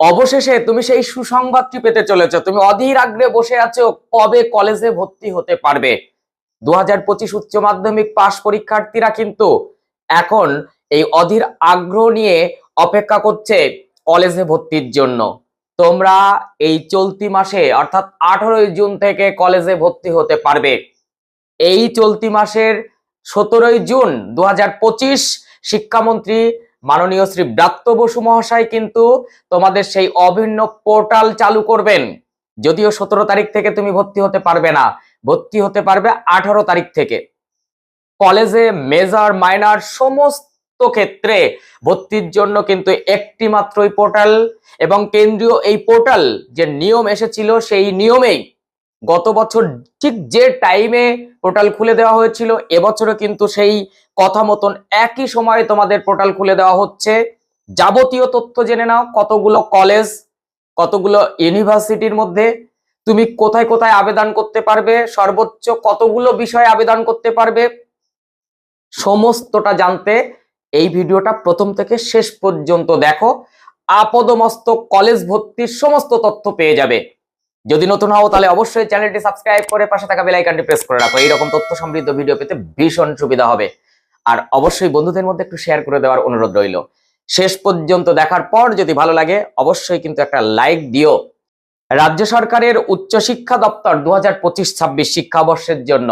অবশেষে তুমি সেই সুসংবাদটি পেতে চলেছো। তুমি অধীর আগ্রহে বসে আছো কবে কলেজে ভর্তি হতে পারবে। দু হাজার পঁচিশ উচ্চ মাধ্যমিক পাশ পরীক্ষার্থীরা কিন্তু এখন এই অধীর আগ্রহ নিয়ে অপেক্ষা করছে কলেজে ভর্তির জন্য। তোমরা এই চলতি মাসে, অর্থাৎ আঠারোই জুন থেকে কলেজে ভর্তি হতে পারবে। এই চলতি মাসের সতেরোই জুন দু হাজার পঁচিশ শিক্ষামন্ত্রী মাননীয় শ্রী ব্রাত্য বসু মহাশয় কিন্তু তোমাদের সেই অভিন্ন পোর্টাল চালু করবেন। যদিও সতেরো তারিখ থেকে তুমি ভর্তি হতে পারবে না। ভর্তি হতে পারবে আঠারো তারিখ থেকে। কলেজে মেজর, মাইনার সমস্ত ক্ষেত্রে ভর্তির জন্য কিন্তু একটি মাত্রই পোর্টাল এবং কেন্দ্রীয় এই পোর্টাল যে নিয়ম এসেছিল সেই নিয়মেই গত বছর ঠিক যে টাইমে পোর্টাল খুলে দেওয়া হয়েছিল, এবছরও কিন্তু সেই কথা মতন একই সময়ে তোমাদের পোর্টাল খুলে দেওয়া হচ্ছে। যাবতীয় তথ্য জেনে নাও, কতগুলো কলেজ কতগুলো ইউনিভার্সিটির মধ্যে, তুমি কোথায় কোথায় আবেদন করতে পারবে, সর্বোচ্চ কতগুলো বিষয়ে আবেদন করতে পারবে, সমস্তটা জানতে এই ভিডিওটা প্রথম থেকে শেষ পর্যন্ত দেখো। আপদমস্তক কলেজ ভর্তির সমস্ত তথ্য পেয়ে যাবে। যদি নতুন হও, তাহলে অবশ্যই চ্যানেলটি সাবস্ক্রাইব করে পাশে থাকা বেল আইকনটি প্রেস করে রাখো। এইরকম তথ্য সমৃদ্ধ ভিডিও পেতে ভীষণ সুবিধা হবে। আর অবশ্যই বন্ধুদের মধ্যে একটু শেয়ার করে দেওয়ার অনুরোধ রইল। শেষ পর্যন্ত দেখার পর যদি ভালো লাগে, অবশ্যই কিন্তু একটা লাইক দিও। রাজ্য সরকারের উচ্চশিক্ষা দপ্তর দু হাজার পঁচিশ ছাব্বিশ শিক্ষাবর্ষের জন্য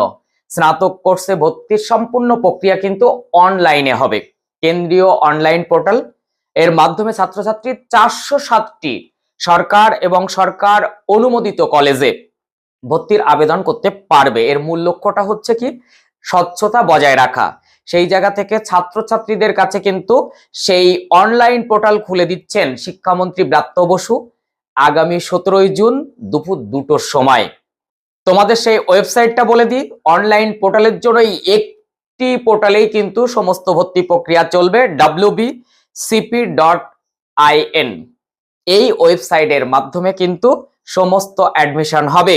স্নাতক কোর্সে ভর্তির সম্পূর্ণ প্রক্রিয়া কিন্তু অনলাইনে হবে। কেন্দ্রীয় অনলাইন পোর্টাল এর মাধ্যমে ছাত্রছাত্রী চারশো সাতটি সরকার এবং সরকার অনুমোদিত কলেজে ভর্তির আবেদন করতে পারবে। এর মূল লক্ষ্যটা হচ্ছে কি? স্বচ্ছতা বজায় রাখা। সেই জায়গা থেকে ছাত্রছাত্রীদের কাছে কিন্তু সেই অনলাইন পোর্টাল খুলে দিচ্ছেন শিক্ষামন্ত্রী ব্রাত্য বসু আগামী সতেরোই জুন দুপুর দুটোর সময়। তোমাদের সেই ওয়েবসাইটটা বলে দিই। অনলাইন পোর্টালের জন্য একটি পোর্টালেই কিন্তু সমস্ত ভর্তি প্রক্রিয়া চলবে। W B CP dot IN এই ওয়েবসাইটের মাধ্যমে কিন্তু সমস্ত অ্যাডমিশন হবে।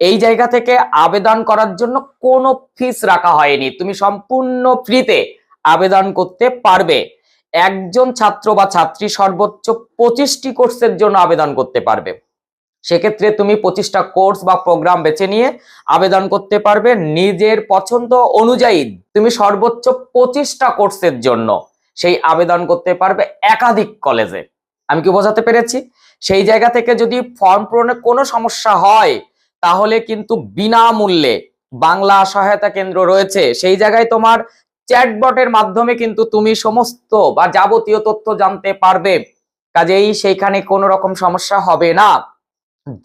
এই জায়গা থেকে আবেদন করার জন্য কোনো ফিস রাখা হয়নি। তুমি সম্পূর্ণ ফ্রিতে আবেদন করতে পারবে। একজন ছাত্র বা ছাত্রী সর্বোচ্চ পঁচিশটি কোর্সের জন্য আবেদন করতে পারবে। সেক্ষেত্রে তুমি পঁচিশটা কোর্স বা প্রোগ্রাম বেছে নিয়ে আবেদন করতে পারবে। নিজের পছন্দ অনুযায়ী তুমি সর্বোচ্চ পঁচিশটা কোর্সের জন্য সেই আবেদন করতে পারবে একাধিক কলেজে আমি কি বোঝাতে পেরেছি? সেই জায়গা থেকে যদি ফর্ম পূরণে কোনো সমস্যা হয়, তাহলে কিন্তু বিনামূল্যে বাংলা সহায়তা কেন্দ্র রয়েছে। সেই জায়গায় তোমার চ্যাটবটের মাধ্যমে কিন্তু তুমি সমস্ত বা যাবতীয় তথ্য জানতে পারবে। কাজেই সেইখানে কোনো রকম সমস্যা হবে না।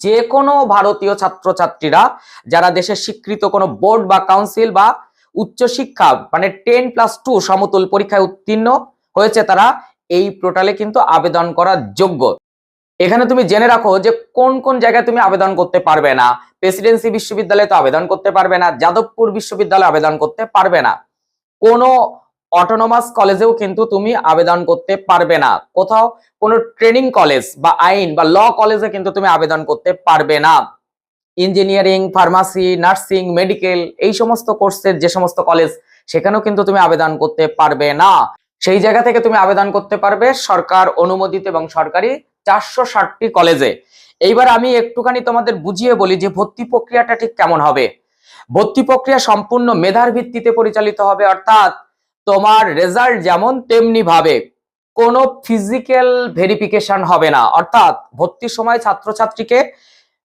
যে কোনো ভারতীয় ছাত্রছাত্রীরা, যারা দেশের স্বীকৃত কোনো বোর্ড বা কাউন্সিল বা উচ্চশিক্ষা মানে টেন প্লাস টু সমতুল পরীক্ষায় উত্তীর্ণ হয়েছে তারা এই পোর্টালে কিন্তু আবেদন করার যোগ্য। এখানে তুমি জেনে রাখো যে কোন কোন জায়গায় তুমি আবেদন করতে পারবে না। প্রেসিডেন্সি বিশ্ববিদ্যালয়ে তো আবেদন করতে পারবে না, যাদবপুর বিশ্ববিদ্যালয়ে আবেদন করতে পারবে না। কোনো অটোনোমাস কলেজেও কিন্তু তুমি আবেদন করতে পারবে না। কোথাও কোনো ট্রেনিং কলেজ বা আইন বা ল কলেজে কিন্তু তুমি আবেদন করতে পারবে না। ইঞ্জিনিয়ারিং ফার্মাসি নার্সিং মেডিকেল এই সমস্ত কোর্সের যে সমস্ত কলেজ সেখানেও কিন্তু তুমি আবেদন করতে পারবে না। সেই জায়গা থেকে তুমি আবেদন করতে পারবে সরকার অনুমোদিত এবং সরকারি চারশো ষাটটি কলেজে। এইবার আমি একটুখানি তোমাদের বুঝিয়ে বলি যে ভর্তি প্রক্রিয়াটা ঠিক কেমন হবে। ভর্তি প্রক্রিয়া সম্পূর্ণ মেধার ভিত্তিতে পরিচালিত হবে, অর্থাৎ তোমার রেজাল্ট যেমন তেমনি ভাবে। কোনো ফিজিক্যাল ভেরিফিকেশন হবে না, অর্থাৎ ভর্তির সময় ছাত্রছাত্রীকে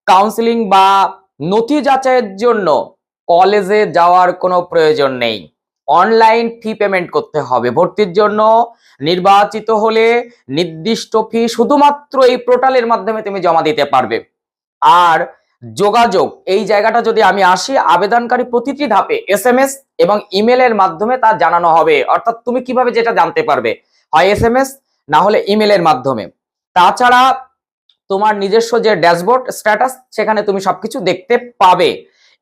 কাউন্সিলিং বা নথি যাচাইয়ের জন্য কলেজে যাওয়ার কোনো প্রয়োজন নেই। অনলাইন ফি পেমেন্ট করতে হবে। ভর্তির জন্য নির্বাচিত হলে নির্দিষ্ট ফি শুধুমাত্র এই পোর্টালের মাধ্যমে তুমি জমা দিতে পারবে। আর যোগাযোগ, এই জায়গাটা যদি আমি আসি, আবেদনকারী প্রতিটি ধাপে এস এম এস এবং ইমেলের মাধ্যমে তা জানানো হবে। অর্থাৎ তুমি কীভাবে যেটা জানতে পারবে? হয় এস এম এস না হলে ইমেলের মাধ্যমে। তাছাড়া তোমার নিজস্ব যে ড্যাশবোর্ড স্ট্যাটাস সেখানে তুমি সবকিছু দেখতে পাবে।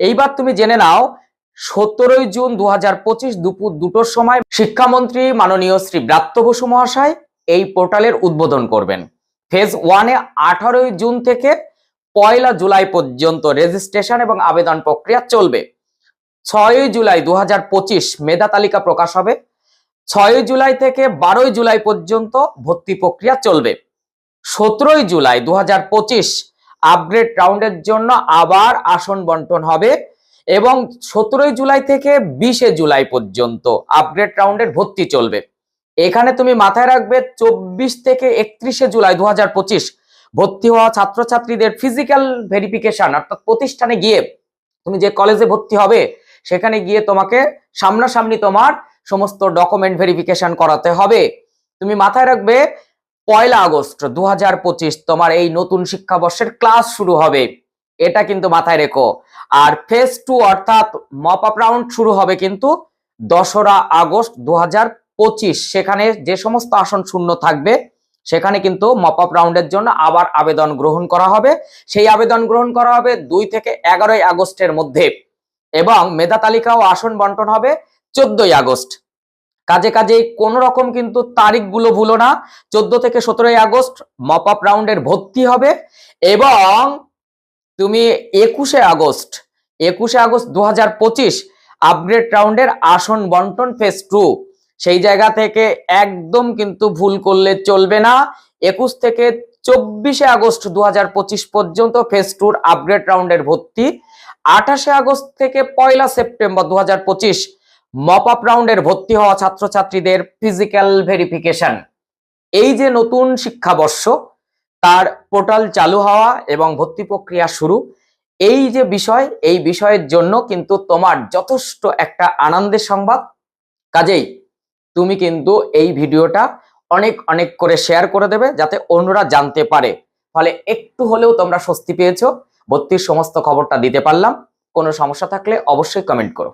এইবার তুমি জেনে নাও সতেরোই জুন দু হাজার পঁচিশ দুপুর দুটোর সময় শিক্ষামন্ত্রী মাননীয় শ্রী ব্রাত্য বসু মহাশয় এই পোর্টালের উদ্বোধন করবেন। ফেজ ওয়ানে আঠারোই জুন থেকে পয়লা জুলাই পর্যন্ত রেজিস্ট্রেশন এবং আবেদন প্রক্রিয়া চলবে। ছয়ই জুলাই দু হাজার পঁচিশ মেধা তালিকা প্রকাশ হবে। ছয়ই জুলাই থেকে বারোই জুলাই পর্যন্ত ভর্তি প্রক্রিয়া চলবে। সতেরোই জুলাই দু হাজার পঁচিশ আপগ্রেড রাউন্ডের জন্য আবার আসন বন্টন হবে। এবং সতেরোই জুলাই থেকে বিশে জুলাই পর্যন্ত আপগ্রেড রাউন্ডের ভর্তি চলবে। এখানে তুমি মাথায় রাখবে, চব্বিশ থেকে একত্রিশে জুলাই দু হাজার পঁচিশ ভর্তি হওয়া ছাত্রছাত্রীদের ফিজিক্যাল ভেরিফিকেশন অর্থাৎ প্রতিষ্ঠানে গিয়ে তুমি যে কলেজে ভর্তি হবে, সেখানে গিয়ে তোমাকে সামনাসামনি তোমার সমস্ত ডকুমেন্ট ভেরিফিকেশন করাতে হবে। তুমি মাথায় রাখবে, পয়লা আগস্ট দু হাজার পঁচিশ তোমার এই নতুন শিক্ষাবর্ষের ক্লাস শুরু হবে। এটা কিন্তু মাথায় রেখো। আর ফেজ টু অর্থাৎ মপ আপ রাউন্ড শুরু হবে কিন্তু দশরা আগস্ট দু হাজার পঁচিশ। সেখানে যে সমস্ত আসন শূন্য থাকবে, সেখানে কিন্তু মপ আপ রাউন্ডের জন্য আবার আবেদন গ্রহণ করা হবে। সেই আবেদন গ্রহণ করা হবে দুই থেকে এগারোই আগস্টের মধ্যে এবং মেধা তালিকা ও আসন বন্টন হবে চোদ্দই আগস্ট। কাজে কাজে কোন রকম কিন্তু তারিখগুলো ভুলো না। চোদ্দ থেকে সতেরোই আগস্ট মপ আপ রাউন্ডের ভর্তি হবে এবং তুমি একুশে আগস্ট একুশে আগস্ট দু হাজার পঁচিশ আপগ্রেড রাউন্ডের আসন বন্টন ফেজ টু সেই জায়গা থেকে একদম কিন্তু ভুল করলে চলবে না। একুশ থেকে চব্বিশে আগস্ট দুহাজার পঁচিশ পর্যন্ত ফেজ টুর আপগ্রেড রাউন্ডের ভর্তি। আঠাশে আগস্ট থেকে পয়লা সেপ্টেম্বর দু হাজার পঁচিশ মপ আপ রাউন্ডের ভর্তি হওয়া ছাত্রছাত্রীদের ফিজিক্যাল ভেরিফিকেশন এই যে নতুন শিক্ষাবর্ষ তার পোর্টাল চালু হওয়া এবং ভর্তি প্রক্রিয়া শুরু। এই যে বিষয়, এই বিষয়ের জন্য কিন্তু তোমার যথেষ্ট একটা আনন্দের সংবাদ। কাজেই তুমি কিন্তু এই ভিডিওটা অনেক অনেক করে শেয়ার করে দেবে যাতে অন্যরা জানতে পারে। ফলে একটু হলেও তোমরা স্বস্তি পেয়েছ। ভর্তির সমস্ত খবরটা দিতে পারলাম। কোনো সমস্যা থাকলে অবশ্যই কমেন্ট করো।